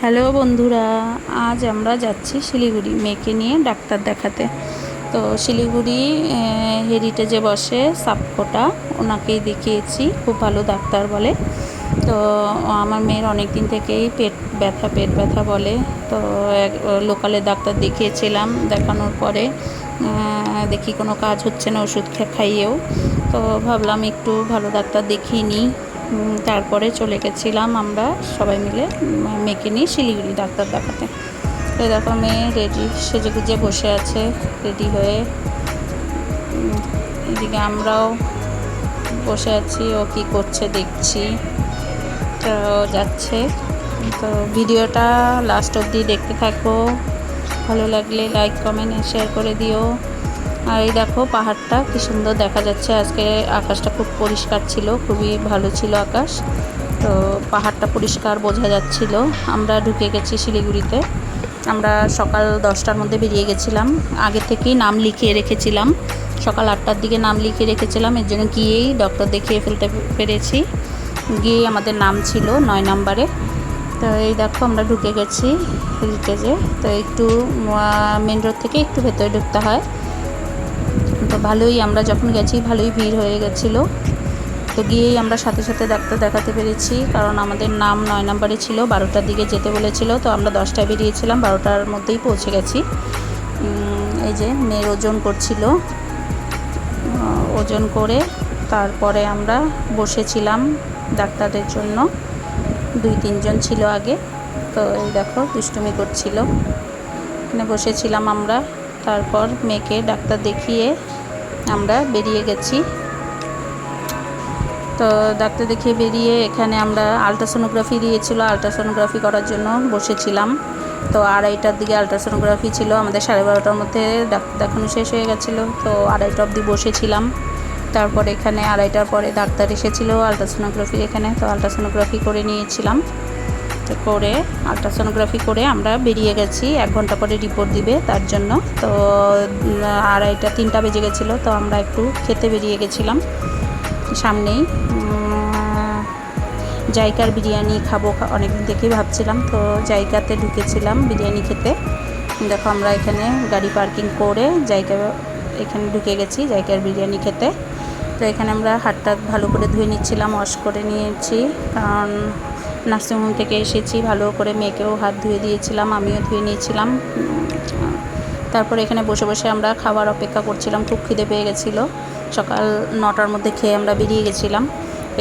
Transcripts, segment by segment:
Hello বন্ধুরা, আজ আমরা যাচ্ছি শিলিগুড়ি মেয়েকে নিয়ে ডাক্তার দেখাতে। তো শিলিগুড়ি হেরিটেজে বসে সাপকোটা ওনাকেই দেখিয়েছি, খুব ভালো ডাক্তার বলে। তো আমার মেয়ের অনেক দিন থেকেই পেট ব্যথা পেট ব্যথা বলে। তো এক, লোকালে ডাক্তার দেখিয়েছিলাম, দেখানোর পরে দেখি কোনো কাজ হচ্ছে না ওষুধ খাইয়েও। তো ভাবলাম একটু ভালো ডাক্তার দেখিয়ে নিই। তারপরে চলে গেছিলাম আমরা সবাই মিলে মেয়েকে নিয়ে শিলিগুড়ি ডাক্তার দেখাতে। তো দেখো মেয়ে রেডি সেজে গুজে বসে আছে রেডি হয়ে এদিকে আমরাও বসে আছি, ও কি করছে দেখছি। তো যাচ্ছে, তো ভিডিওটা লাস্ট অবধি দেখতে থাকো। ভালো লাগলে লাইক কমেন্ট শেয়ার করে দিও। আর এই দেখো পাহাড়টা কি সুন্দর দেখা যাচ্ছে। আজকে আকাশটা খুব পরিষ্কার ছিল, খুবই ভালো ছিল আকাশ। তো পাহাড়টা পরিষ্কার বোঝা যাচ্ছিল। আমরা ঢুকে গেছি শিলিগুড়িতে। আমরা সকাল দশটার মধ্যে বেরিয়ে গেছিলাম। আগে থেকেই নাম লিখিয়ে রেখেছিলাম। সকাল আটটার দিকে নাম লিখিয়ে রেখেছিলাম। এর জন্য গিয়েই ডক্টর দেখিয়ে ফেলতে পেরেছি। গিয়েই আমাদের নাম ছিল নয় নাম্বারে। তো এই দেখো আমরা ঢুকে গেছি হেরিটেজে তো একটু মেন রোড থেকে একটু ভেতরে ঢুকতে হয়। তো ভালোই, আমরা যখন গেছি ভালোই ভিড় হয়ে গেছিল। তো গিয়েই আমরা সাথে সাথে ডাক্তার দেখাতে পেরেছি, কারণ আমাদের নাম নয় নম্বরে ছিল, বারোটার দিকে যেতে বলেছিল, তো আমরা দশটায় বেরিয়েছিলাম, বারোটার মধ্যেই পৌঁছে গেছি। এই যে মেয়ের ওজন করছিল। ওজন করে তারপরে আমরা বসেছিলাম ডাক্তারের জন্য। দুই, তিনজন ছিল আগে, তো এই দেখো দুষ্টুমি করছিল। এখানে বসেছিলাম আমরা। তারপর মেয়েকে ডাক্তার দেখিয়ে আমরা বেরিয়ে গেছি। তো ডাক্তার দেখিয়ে বেরিয়ে এখানে আমরা আলট্রাসোনোগ্রাফি দিয়েছিল, আলট্রাসোনোগ্রাফি করার জন্য বসেছিলাম। তো আড়াইটার দিকে আলট্রাসোনোগ্রাফি ছিল, আমাদের সাড়ে বারোটার মধ্যে ডাক্তার দেখানো শেষ হয়ে গেছিল। তো আড়াইটা অবধি বসেছিলাম। তারপর এখানে আড়াইটার পরে ডাক্তার এসেছিল আলট্রাসোনোগ্রাফির এখানে। তো আলট্রাসোনোগ্রাফি করে নিয়েছিলাম। করে আলট্রাসোনোগ্রাফি করে আমরা বেরিয়ে গেছি। এক ঘণ্টা পরে রিপোর্ট দিবে তার জন্য। তো আড়াইটা, তিনটা বেজে গেছিল, তো আমরা একটু খেতে বেরিয়ে গেছিলাম সামনেই। জায়গার বিরিয়ানি খাব অনেকদিন থেকেই ভাবছিলাম, তো জায়গাতে ঢুকেছিলাম বিরিয়ানি খেতে। দেখো আমরা এখানে গাড়ি পার্কিং করে জায়গা এখানে ঢুকে গেছি জায়গার বিরিয়ানি খেতে। তো এখানে আমরা হাতটা ভালো করে ধুয়ে নিচ্ছিলাম ওয়াশ করে নিয়েছি। কারণ নার্সিংহোম থেকে এসেছি, ভালো করে মেয়েকেও হাত ধুয়ে দিয়েছিলাম, আমিও ধুয়ে নিয়েছিলাম। তারপর এখানে বসে বসে আমরা খাবার অপেক্ষা করছিলাম, খুব খিদে পেয়ে গেছিল। সকাল নটার মধ্যে খেয়ে আমরা বেরিয়ে গেছিলাম।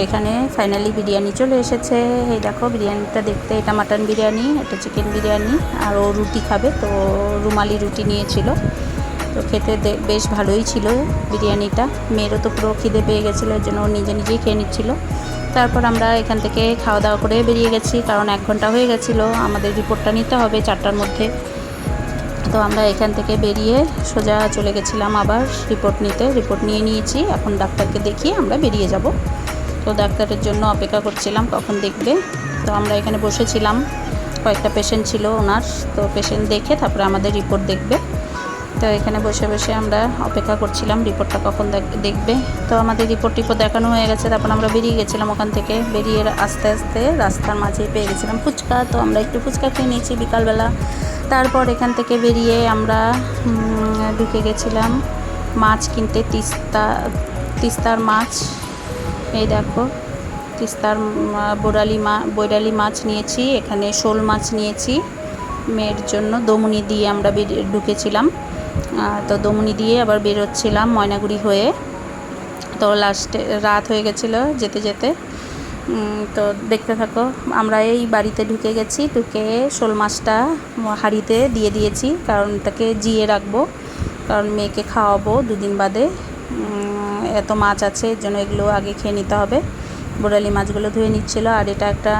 এখানে ফাইনালি বিরিয়ানি চলে এসেছে। এই দেখো, বিরিয়ানিটা দেখতে, এটা মাটন বিরিয়ানি, এটা চিকেন বিরিয়ানি, আর ও রুটি খাবে, তো রুমালি রুটি নিয়েছিল। তো খেতে বেশ ভালোই ছিল বিরিয়ানিটা। মেয়েরও তো পুরো খিদে পেয়ে গেছিল, এর জন্য ও নিজে নিজেই খেয়ে নিচ্ছিলো। তারপর আমরা এখান থেকে খাওয়া দাওয়া করে বেরিয়ে গেছি, কারণ এক ঘণ্টা হয়ে গেছিল। আমাদের রিপোর্টটা নিতে হবে চারটার মধ্যে। তো আমরা এখান থেকে বেরিয়ে সোজা চলে গেছিলাম আবার রিপোর্ট নিতে। রিপোর্ট নিয়ে নিয়েছি, এখন ডাক্তারকে দেখিয়ে আমরা বেরিয়ে যাব। তো ডাক্তারের জন্য অপেক্ষা করছিলাম, কখন দেখবে। তো আমরা এখানে বসেছিলাম, কয়েকটা পেশেন্ট ছিল ওনার। তো পেশেন্ট দেখে তারপরে আমাদের রিপোর্ট দেখবে। তো এখানে বসে বসে আমরা অপেক্ষা করছিলাম, রিপোর্টটা কখন দেখবে। তো আমাদের রিপোর্ট টিপোর্ট দেখানো হয়ে গেছে, তারপর আমরা বেরিয়ে গেছিলাম ওখান থেকে। বেরিয়ে আস্তে আস্তে রাস্তার মাঝেই পেয়ে গেছিলাম ফুচকা, তো আমরা একটু ফুচকা খেয়ে নিয়েছি বিকালবেলা। তারপর এখান থেকে বেরিয়ে আমরা ঢুকে গেছিলাম মাছ কিনতে, তিস্তা, তিস্তার মাছ। এই দেখো, তিস্তার বোরালি মা, বৈরালি মাছ নিয়েছি, এখানে শোল মাছ নিয়েছি। মেয়ের জন্য দমুনি দিয়ে আমরা ঢুকেছিলাম। তো দমুনি দিয়ে আবার বেরোচ্ছিলাম ময়নাগুড়ি হয়ে। তো লাস্টে রাত হয়ে গেছিল যেতে যেতে। তো দেখতে থাকো, আমরা এই বাড়িতে ঢুকে গেছি, ঢুকে শোল মাছটা হাঁড়িতে দিয়ে দিয়েছি, কারণ তাকে জিয়ে রাখব, কারণ মেয়েকে খাওয়াবো দুদিন বাদে। এত মাছ আছে, এর জন্য এগুলো আগে খেয়ে নিতে হবে। বোরালি মাছগুলো ধুয়ে নিচ্ছিলো, আর এটা একটা